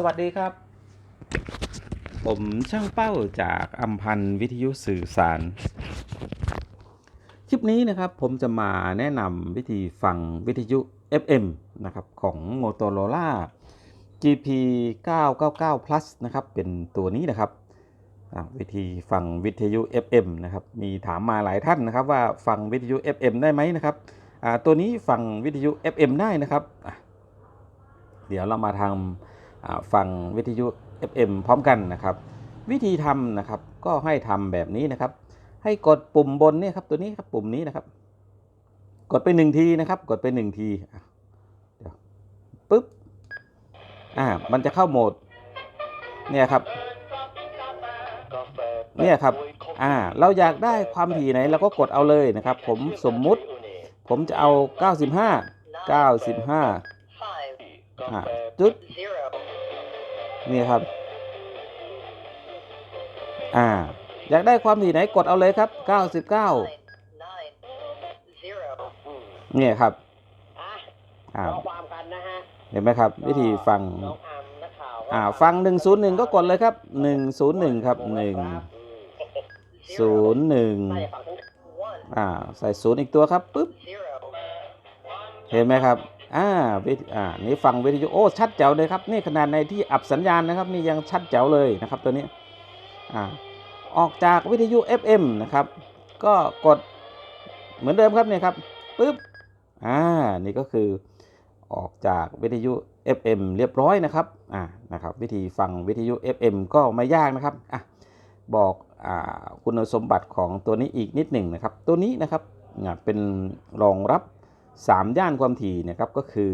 สวัสดีครับ ผมช่างเป้าจากอัมพันธ์วิทยุสื่อสาร คลิปนี้นะครับผมจะมาแนะนำวิธีฟังวิทยุ FM นะครับของ Motorola GP 999 Plus นะครับเป็นตัวนี้นะครับอ่าวิธีฟังวิทยุ FM นะครับมีถามมาหลายท่านนะครับว่าฟังวิทยุ FM ได้ไหมนะครับอ่าตัวนี้ฟังวิทยุ FM ได้นะครับอะเดี๋ยวเรามาทำอ่า ฟังวิทยุ FM พร้อมกันนะครับ วิธีทำนะครับก็ให้ทำแบบนี้นะครับ ให้กดปุ่มบนนี่ครับตัวนี้ครับปุ่มนี้นะครับ กดไปหนึ่งทีนะครับ กดไปหนึ่งทีเดี๋ยวปึ๊บอ่ามันจะเข้าโหมดเนี่ยครับเนี่ยครับ อ่า เราอยากได้ความถี่ไหนเราก็กดเอาเลยนะครับ ผมสมมุติ ผมจะเอา 95 95อ่าจุด นี่ครับ อ่า อยากได้ความถี่ไหนกดเอาเลยครับ 99เนี่ยครับอะอ่าขอความกันนะฮะเห็นไหมครับ วิธีฟังน้องอามนักข่าวอ่า ฟัง 101 ก็กดเลยครับ 101 ครับ1น่า01จะฟังทั้งอ่า ใส่ศูนย์อีกตัวครับ ปึ๊บ เห็นไหมครับ อ่าวิอ่านี่ฟังวิทยุโอ้ชัดแจ๋วเลยครับนี่ขนาดในที่อับสัญญาณนะครับนี่ยังชัดแจ๋วเลยนะครับตัวนี้อ่าออกจากวิทยุ FM นะครับ ก็กดเหมือนเดิมครับเนี่ยครับปึ๊บอ่านี่ก็คือออกจากวิทยุ FM เรียบร้อยนะครับอ่านะครับวิธีฟังวิทยุ FM ก็ไม่ยากนะครับอะบอกอ่าคุณสมบัติของตัวนี้อีกนิดหนึ่งนะครับ ตัวนี้นะครับอ่าเป็นรองรับ 3 ย่านความถี่นะครับก็คือ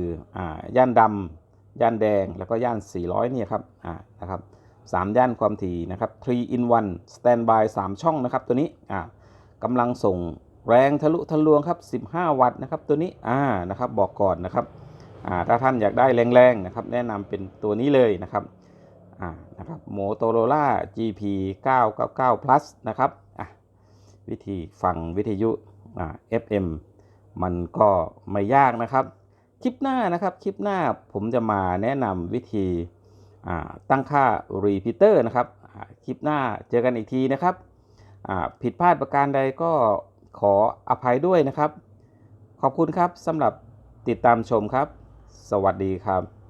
อย่านดำย่านแดงแล้วก็ย่าน 400เนี่ยครับนะครับสามย่านความถี่นะครับ3 in 1 standby 3 ช่องนะครับตัวนี้อ่ากำลังส่งแรงทะลุทะลวงครับ 15 วัตต์นะครับตัวนี้อ่านะครับบอกก่อนนะครับถ้าท่านอยากได้แรงๆนะครับแนะนำเป็นตัวนี้เลยนะครับอ่านะครับ Motorola GP 999 Plus นะครับอะวิธีฟังวิทยุอ่า FM มันก็ไม่ยากนะครับ คลิปหน้านะครับคลิปหน้าผมจะมาแนะนำวิธีตั้งค่า repeater นะครับคลิปหน้าเจอกันอีกทีนะครับผิดพลาดประการใดก็ขออภัยด้วยนะครับ ขอบคุณครับสำหรับติดตามชมครับ สวัสดีครับ